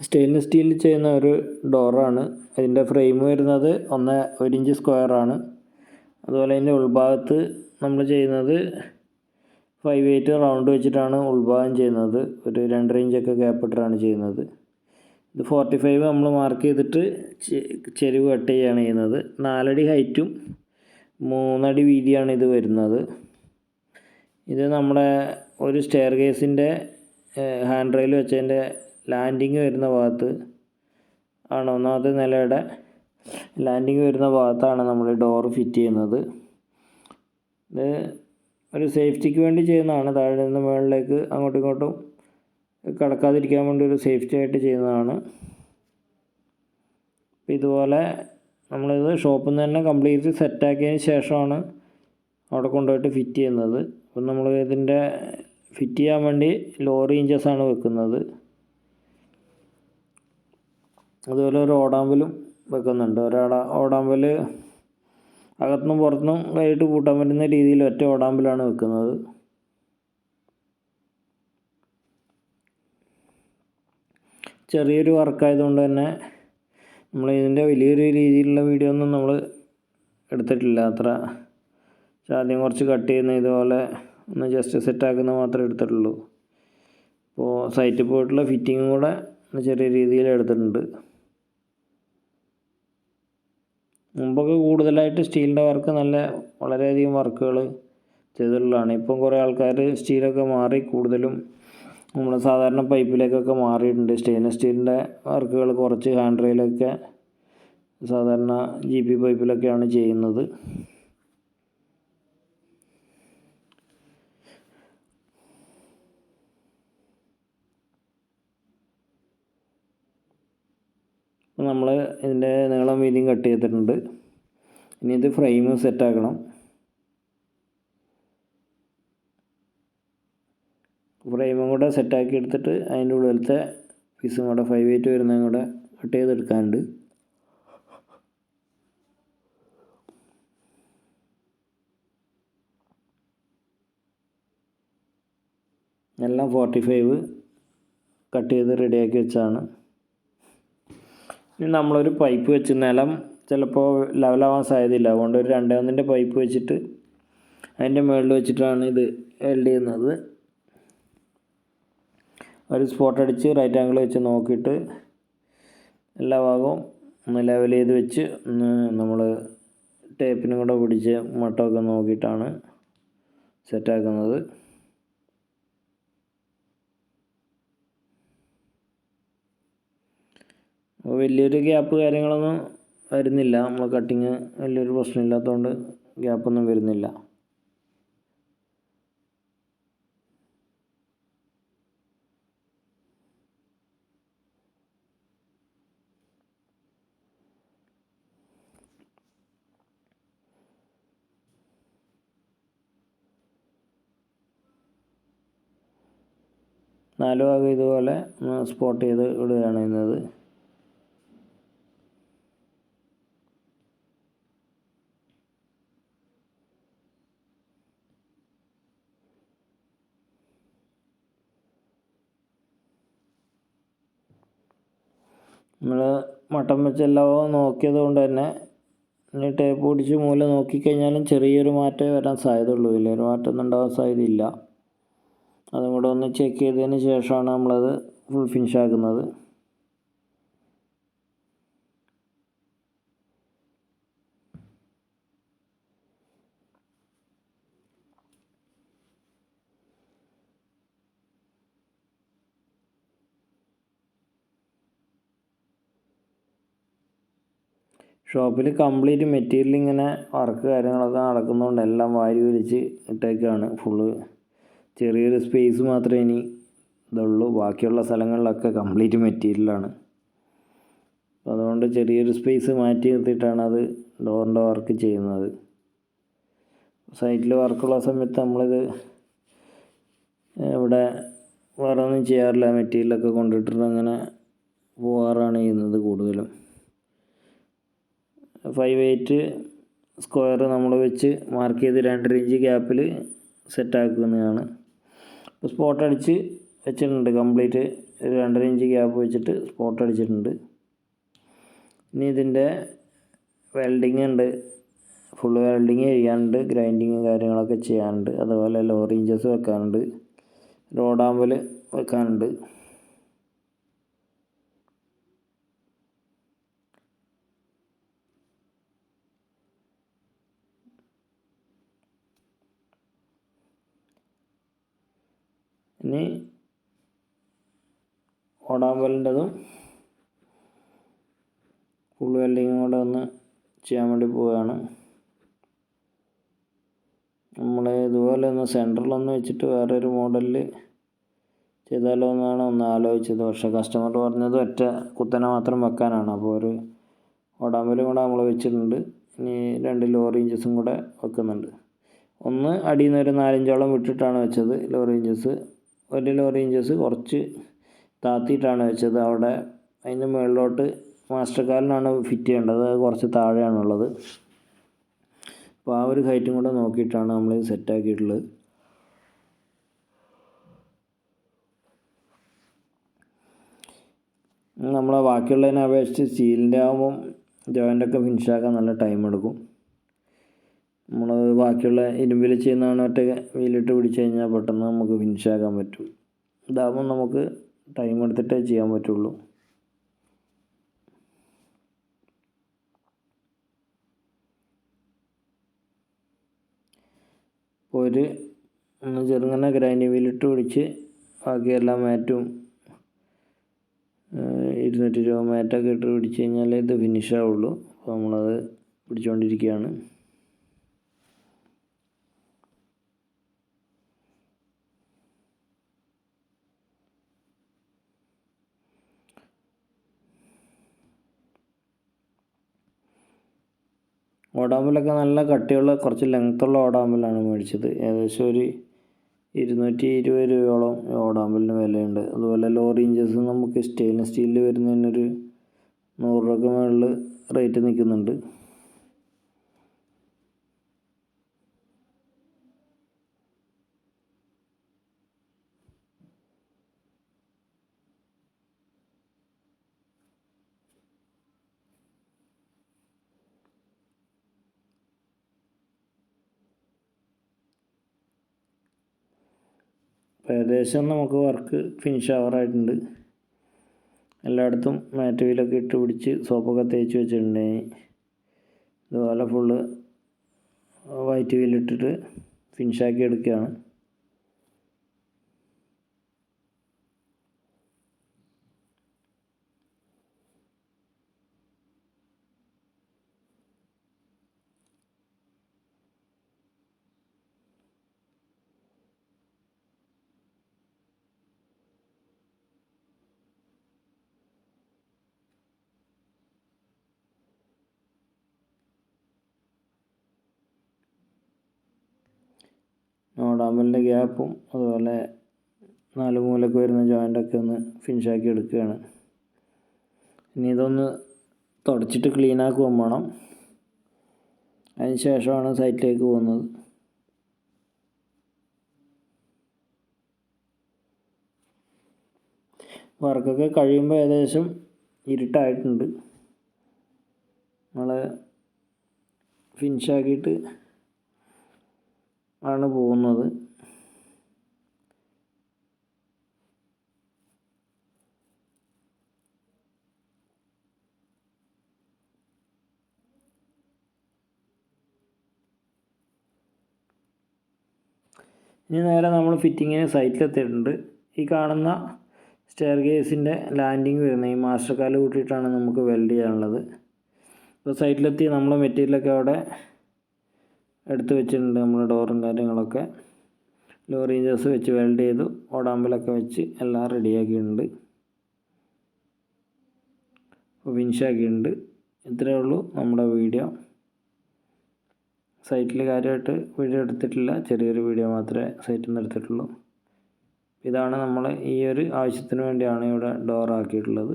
Stainless സ്റ്റീലിൽ ചെയ്യുന്ന ഒരു ഡോറാണ് അതിന്റെ ഫ്രെയിം വരുന്നത് ഒന്ന് ഒരു ഇഞ്ച് സ്ക്വയറാണ് അതുപോലെ അതിന്റെ ഉൾഭാഗത്ത് നമ്മൾ ചെയ്യുന്നത് ഫൈവ് എയ്റ്റ് റൗണ്ട് വെച്ചിട്ടാണ് ഉൾഭാഗം ചെയ്യുന്നത്. ഒരു രണ്ടര ഇഞ്ചൊക്കെ ഗ്യാപ്പ് ഇട്ടിട്ടാണ് ചെയ്യുന്നത്. ഇത് ഫോർട്ടി ഫൈവ് നമ്മൾ മാർക്ക് ചെയ്തിട്ട് ചെരുവ് കട്ട് ചെയ്യുകയാണ് ചെയ്യുന്നത്. നാലടി ഹൈറ്റും മൂന്നടി വീതിയാണ് ഇത് വരുന്നത്. ഇത് നമ്മുടെ ഒരു സ്റ്റെയർ കേസിന്റെ ഹാൻഡ് റെയിൽ വെച്ചതിന്റെ ലാൻഡിങ് വരുന്ന ഭാഗത്ത് ആണ്? ഒന്നാമത്തെ നിലയുടെ ലാൻഡിങ് വരുന്ന ഭാഗത്താണ് നമ്മൾ ഡോർ ഫിറ്റ് ചെയ്യുന്നത്. ഇത് ഒരു സേഫ്റ്റിക്ക് വേണ്ടി ചെയ്യുന്നതാണ്. താഴെ നിന്ന് മുകളിലേക്ക് അങ്ങോട്ടും ഇങ്ങോട്ടും കടക്കാതിരിക്കാൻ വേണ്ടി ഒരു സേഫ്റ്റി ആയിട്ട് ചെയ്യുന്നതാണ്. ഇതുപോലെ നമ്മളിത് ഷോപ്പിൽ നിന്ന് തന്നെ കംപ്ലീറ്റ് സെറ്റാക്കിയതിന് ശേഷമാണ് അവിടെ കൊണ്ടുപോയിട്ട് ഫിറ്റ് ചെയ്യുന്നത്. അപ്പം നമ്മൾ ഇതിന്റെ ഫിറ്റ് ചെയ്യാൻ വേണ്ടി ലോറി ഇഞ്ചസാണ് വെക്കുന്നത്. അതുപോലെ ഒരു ഓടാമ്പലും വെക്കുന്നുണ്ട്. ഒരാട ഓടാമ്പൽ അകത്തുനിന്നും പുറത്തുനിന്നും കൈയിട്ട് കൂട്ടാൻ പറ്റുന്ന രീതിയിൽ ഒറ്റ ഓടാമ്പലാണ് വെക്കുന്നത്. ചെറിയൊരു വർക്കായതുകൊണ്ട് തന്നെ നമ്മൾ ഇതിന്റെ വലിയൊരു രീതിയിലുള്ള വീഡിയോ ഒന്നും നമ്മൾ എടുത്തിട്ടില്ല. അത്ര ആദ്യം കുറച്ച് കട്ട് ചെയ്യുന്ന ഇതുപോലെ ഒന്ന് ജസ്റ്റ് സെറ്റാക്കുന്ന മാത്രമേ എടുത്തിട്ടുള്ളൂ. അപ്പോൾ സൈറ്റിൽ പോയിട്ടുള്ള ഫിറ്റിങ്ങും കൂടെ ചെറിയ രീതിയിൽ എടുത്തിട്ടുണ്ട്. മുമ്പൊക്കെ കൂടുതലായിട്ട് സ്റ്റീലിന്റെ വർക്ക് നല്ല വളരെയധികം വർക്കുകൾ ചെയ്തിട്ടുള്ളതാണ്. ഇപ്പം കുറേ ആൾക്കാർ സ്റ്റീലൊക്കെ മാറി കൂടുതലും നമ്മൾ സാധാരണ പൈപ്പിലേക്കൊക്കെ മാറിയിട്ടുണ്ട്. സ്റ്റെയിൻലെസ് സ്റ്റീലിന്റെ വർക്കുകൾ കുറച്ച് ഹാൻഡ് റെയിലൊക്കെ സാധാരണ ജി പി പൈപ്പിലൊക്കെയാണ് ചെയ്യുന്നത്. നമ്മൾ ഇതിന്റെ നീളം വീതിയും കട്ട് ചെയ്തിട്ടുണ്ട്. ഇനി ഇത് ഫ്രെയിം സെറ്റാക്കണം ഫ്രെയിമും കൂടെ സെറ്റാക്കി എടുത്തിട്ട് അതിന്റെ ഉള്ളിലത്തെ പീസും കൂടെ ഫൈവ് എയ്റ്റ് വരുന്നതും കൂടെ കട്ട് ചെയ്തെടുക്കാനുണ്ട്. എല്ലാം ഫോർട്ടി ഫൈവ് കട്ട് ചെയ്ത് റെഡിയാക്കി വെച്ചാണ് ഇനി നമ്മളൊരു പൈപ്പ് വെച്ച് നിലം ചിലപ്പോൾ ലെവലാവാൻ സാധ്യതയില്ല. അതുകൊണ്ട് ഒരു രണ്ടേ ഒന്നിന്റെ പൈപ്പ് വെച്ചിട്ട് അതിന്റെ മുകളിൽ വെച്ചിട്ടാണ് ഇത് എൽഡ് ചെയ്യുന്നത്. ഒരു സ്പോട്ട് അടിച്ച് റൈറ്റ് ആംഗിൾ വെച്ച് നോക്കിയിട്ട് എല്ലാ ഭാഗവും ഒന്ന് ലെവൽ ചെയ്ത് വെച്ച് നമ്മൾ ടേപ്പിനും കൂടെ പിടിച്ച് മട്ടമൊക്കെ നോക്കിയിട്ടാണ് സെറ്റാക്കുന്നത് വലിയൊരു ഗ്യാപ്പ് കാര്യങ്ങളൊന്നും വരുന്നില്ല. നമ്മൾ കട്ടിങ് വലിയൊരു പ്രശ്നമില്ലാത്തതുകൊണ്ട് ഗ്യാപ്പൊന്നും വരുന്നില്ല. നാലു ഭാഗം ഇതുപോലെ സ്പോട്ട് ചെയ്ത് ഇടുകയാണ് ചെയ്യുന്നത്. നമ്മൾ മട്ടൻ വെച്ചെല്ലാം നോക്കിയത് കൊണ്ട് തന്നെ ഇനി ടേപ്പ് പിടിച്ച് മൂല നോക്കിക്കഴിഞ്ഞാലും ചെറിയൊരു മാറ്റമേ വരാൻ സാധ്യതയുള്ളൂ. വലിയൊരു മാറ്റമൊന്നും ഉണ്ടാകാൻ സാധ്യതയില്ല. അതും കൂടെ ഒന്ന് ചെക്ക് ചെയ്തതിന് ശേഷമാണ് നമ്മളത് ഫുൾ ഫിനിഷ് ഷോപ്പിൽ കംപ്ലീറ്റ് മെറ്റീരിയൽ ഇങ്ങനെ വർക്ക് കാര്യങ്ങളൊക്കെ നടക്കുന്നതുകൊണ്ട് എല്ലാം വാരി വലിച്ച് ഇട്ടേക്കാണ്. ഫുള്ള് ചെറിയൊരു സ്പേസ് മാത്രമേ ഇനി ഇതുള്ളൂ. ബാക്കിയുള്ള സ്ഥലങ്ങളിലൊക്കെ കംപ്ലീറ്റ് മെറ്റീരിയലാണ്. അതുകൊണ്ട് ചെറിയൊരു സ്പേസ് മാറ്റി നിർത്തിയിട്ടാണ് അത് ഡോറിന്റെ വർക്ക് ചെയ്യുന്നത്. സൈറ്റിൽ വർക്കുള്ള സമയത്ത് നമ്മളിത് ഇവിടെ വേറെ ഒന്നും ചെയ്യാറില്ല. മെറ്റീരിയലൊക്കെ കൊണ്ടിട്ടിട്ട് അങ്ങനെ പോകാറാണ് ചെയ്യുന്നത് കൂടുതലും. ഫൈവ് എയ്റ്റ് സ്ക്വയർ നമ്മൾ വെച്ച് മാർക്ക് ചെയ്ത് രണ്ടര ഇഞ്ച് ഗ്യാപ്പിൽ സെറ്റാക്കുന്നതാണ് ഇപ്പോൾ സ്പോട്ട് അടിച്ച് വെച്ചിട്ടുണ്ട് കംപ്ലീറ്റ് ഒരു രണ്ടര ഇഞ്ച് ഗ്യാപ്പ് വെച്ചിട്ട് സ്പോട്ട് അടിച്ചിട്ടുണ്ട്. ഇനി ഇതിന്റെ വെൽഡിങ് ഉണ്ട്. ഫുൾ വെൽഡിങ് ചെയ്യാനുണ്ട് ഗ്രൈൻഡിങ് കാര്യങ്ങളൊക്കെ ചെയ്യാനുണ്ട്. അതുപോലെ ലോറി ഇഞ്ചസ് വെക്കാനുണ്ട്. റോഡാമ്പൽ വെക്കാനുണ്ട്. ഇനി ഓടാമ്പലിന്റെതും ഫുൾ വെൽഡിങ്ങും കൂടെ ഒന്ന് ചെയ്യാൻ വേണ്ടി പോവുകയാണ്. നമ്മൾ ഇതുപോലെ ഒന്ന് സെന്ററിലൊന്ന് വെച്ചിട്ട് വേറൊരു മോഡലിൽ ചെയ്താലോ എന്നാണ് ഒന്ന് ആലോചിച്ചത്. പക്ഷേ കസ്റ്റമർ പറഞ്ഞത് ഒറ്റ കുത്തനെ മാത്രം വെക്കാനാണ്. അപ്പോൾ ഒരു ഓടാമ്പലും കൂടെ നമ്മൾ വെച്ചിട്ടുണ്ട്. ഇനി രണ്ട് ലോറി ഇഞ്ചസും കൂടെ വെക്കുന്നുണ്ട്. ഒന്ന് അടിയിൽ നിന്ന് ഒരു നാലഞ്ചോളം വിട്ടിട്ടാണ് വെച്ചത് ലോറി ഇഞ്ചസ് ഒരു ലോറി ഇഞ്ചസ് കുറച്ച് താത്തിയിട്ടാണ് വെച്ചത്. അവിടെ അതിന്റെ മുകളിലോട്ട് മാസ്റ്റർ കാലിനാണ് ഫിറ്റ് ചെയ്യേണ്ടത്. അത് കുറച്ച് താഴെയാണുള്ളത്. അപ്പോൾ ആ ഒരു ഹൈറ്റും കൂടെ നോക്കിയിട്ടാണ് നമ്മൾ സെറ്റാക്കിയിട്ടുള്ളത്. നമ്മളെ ബാക്കിയുള്ളതിനെ അപേക്ഷിച്ച് സ്റ്റീലിന്റെ ആകുമ്പം ജോയിന്റൊക്കെ ഫിനിഷാക്കാൻ നല്ല ടൈം എടുക്കും നമ്മൾ ബാക്കിയുള്ള ഇരുമ്പിൽ ചെയ്യുന്നതാണ് ഒറ്റ വീലിട്ട് പിടിച്ച് കഴിഞ്ഞാൽ പെട്ടെന്ന് നമുക്ക് ഫിനിഷാക്കാൻ പറ്റും. ഇതാകുമ്പോൾ നമുക്ക് ടൈം എടുത്തിട്ടേ ചെയ്യാൻ പറ്റുള്ളൂ. ഒരു ചെറുങ്ങനെ ഗ്രൈൻഡിങ് വീലിട്ട് പിടിച്ച് ബാക്കിയെല്ലാം മാറ്റും. ഇരുന്നൂറ്റി രൂപ മാറ്റൊക്കെ ഇട്ട് പിടിച്ച് കഴിഞ്ഞാൽ ഇത് ഫിനിഷ് ആവുള്ളൂ. അപ്പോൾ നമ്മളത് പിടിച്ചുകൊണ്ടിരിക്കുകയാണ് ഓടാമ്പലൊക്കെ നല്ല കട്ടിയുള്ള കുറച്ച് ലെങ്ത്തുള്ള ഓടാമ്പലാണ് മേടിച്ചത്. ഏകദേശം ഒരു ഇരുന്നൂറ്റി ഇരുപത് രൂപയോളം ഓടാമ്പലിന് വിലയുണ്ട്. അതുപോലെ ലോറി ഇഞ്ചസ് നമുക്ക് സ്റ്റെയിൻലെസ് സ്റ്റീലിൽ വരുന്നതിനൊരു നൂറ് രൂപയ്ക്ക് മുകളിൽ റേറ്റ് നിൽക്കുന്നുണ്ട്. അപ്പോൾ ഏകദേശം നമുക്ക് വർക്ക് ഫിനിഷ് ആവാറായിട്ടുണ്ട്. എല്ലായിടത്തും മാറ്റ് വീലൊക്കെ ഇട്ട് പിടിച്ച് സോപ്പൊക്കെ തേച്ച് വെച്ചിട്ടുണ്ട്. ഇതുപോലെ ഫുള്ള് വൈറ്റ് വീലിട്ടിട്ട് ഫിനിഷാക്കി എടുക്കുകയാണ്. നോടാമ്പലിന്റെ ഗ്യാപ്പും അതുപോലെ നാല് മൂലക്ക് വരുന്ന ജോയിന്റൊക്കെ ഒന്ന് ഫിനിഷാക്കി എടുക്കുകയാണ്. ഇനി ഇതൊന്ന് തുടച്ചിട്ട് ക്ലീൻ ആക്കുകയും വേണം. അതിന് ശേഷമാണ് സൈറ്റിലേക്ക് പോകുന്നത്. വർക്കൊക്കെ കഴിയുമ്പോൾ ഏകദേശം ഇരുട്ടായിട്ടുണ്ട്. നമ്മൾ ഫിനിഷാക്കിയിട്ട് ആണ് പോകുന്നത്. ഇനി നേരെ നമ്മൾ ഫിറ്റിങ്ങിന് സൈറ്റിലെത്തിയിട്ടുണ്ട് ഈ കാണുന്ന സ്റ്റെയർ കേസിന്റെ ലാൻഡിങ് വരുന്നത് ഈ മാസ്റ്റർ കാൽ കൂട്ടിയിട്ടാണ് നമുക്ക് വെൽഡ് ചെയ്യാനുള്ളത്. ഇപ്പോൾ സൈറ്റിലെത്തി നമ്മൾ മെറ്റീരിയലൊക്കെ അവിടെ എടുത്ത് വെച്ചിട്ടുണ്ട് നമ്മുടെ ഡോറും കാര്യങ്ങളൊക്കെ. ലോറി ഇഞ്ചേഴ്സ് വെച്ച് വെൽഡ് ചെയ്തു. ഓടാമ്പലൊക്കെ വെച്ച് എല്ലാം റെഡിയാക്കിയിട്ടുണ്ട്. അപ്പോൾ ഫിനിഷാക്കിയിട്ടുണ്ട് ഇത്രയേ ഉള്ളൂ നമ്മുടെ വീഡിയോ. സൈറ്റിൽ കാര്യമായിട്ട് വീഡിയോ എടുത്തിട്ടില്ല. ചെറിയൊരു വീഡിയോ മാത്രമേ സൈറ്റിൽ നിന്ന് എടുത്തിട്ടുള്ളൂ. ഇതാണ് നമ്മൾ ഈ ഒരു ആവശ്യത്തിന് വേണ്ടിയാണ് ഇവിടെ ഡോർ ആക്കിയിട്ടുള്ളത്